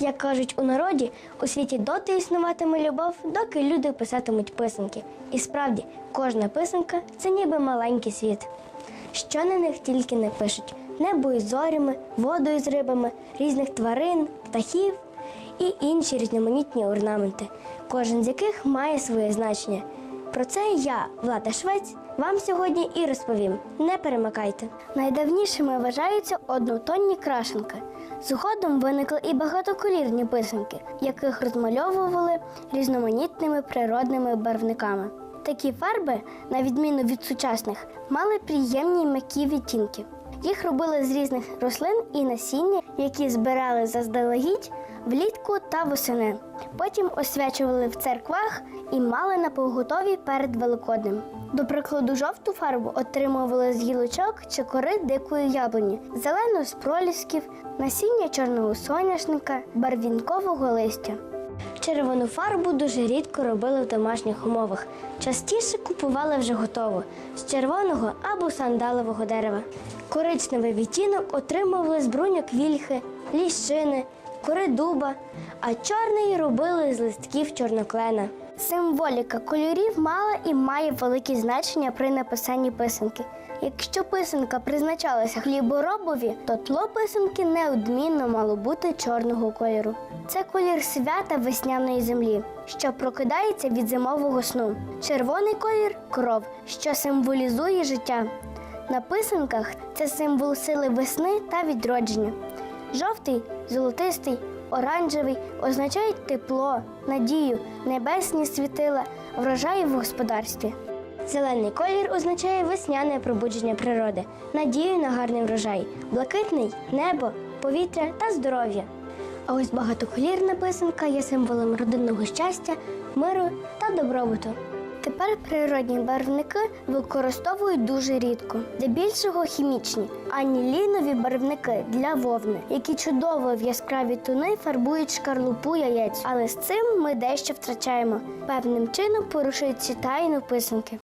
Як кажуть у народі, у світі доти існуватиме любов, доки люди писатимуть писанки. І справді, кожна писанка це ніби маленький світ. Що на них тільки не пишуть: небо із зорями, воду із рибами, різних тварин, птахів і інші різноманітні орнаменти, кожен з яких має своє значення. Про це я, Влада Швець, вам сьогодні і розповім. Не перемикайте. Найдавнішими вважаються однотонні крашенки. Згодом виникли і багатоколірні писанки, яких розмальовували різноманітними природними барвниками. Такі фарби, на відміну від сучасних, мали приємні м'які відтінки. Їх робили з різних рослин і насіння, які збирали заздалегідь влітку та восени. Потім освячували в церквах і мали на поготові перед Великоднем. До прикладу, жовту фарбу отримували з гілочок чи кори дикої яблуні, зелену з пролісків, насіння чорного соняшника, барвінкового листя. Червону фарбу дуже рідко робили в домашніх умовах. Частіше купували вже готову з червоного або сандалового дерева. Коричневий відтінок отримували з бруньок вільхи, ліщини, кори дуба, а чорний робили з листків чорноклена. Символіка кольорів мала і має велике значення при написанні писанки. Якщо писанка призначалася хліборобові, то тло писанки неодмінно мало бути чорного кольору. Це колір свята весняної землі, що прокидається від зимового сну. Червоний колір кров, що символізує життя. На писанках це символ сили весни та відродження. Жовтий, золотистий, оранжевий означають тепло, надію, небесні світила, врожаї в господарстві. Зелений колір означає весняне пробудження природи, надію на гарний врожай, блакитний небо, повітря та здоров'я. А ось багатоколірна писанка є символом родинного щастя, миру та добробуту. Тепер природні барвники використовують дуже рідко, здебільшого хімічні, анілінові барвники для вовни, які чудово в яскраві туни фарбують шкарлупу яєць. Але з цим ми дещо втрачаємо. Певним чином порушують ці тайну писанки.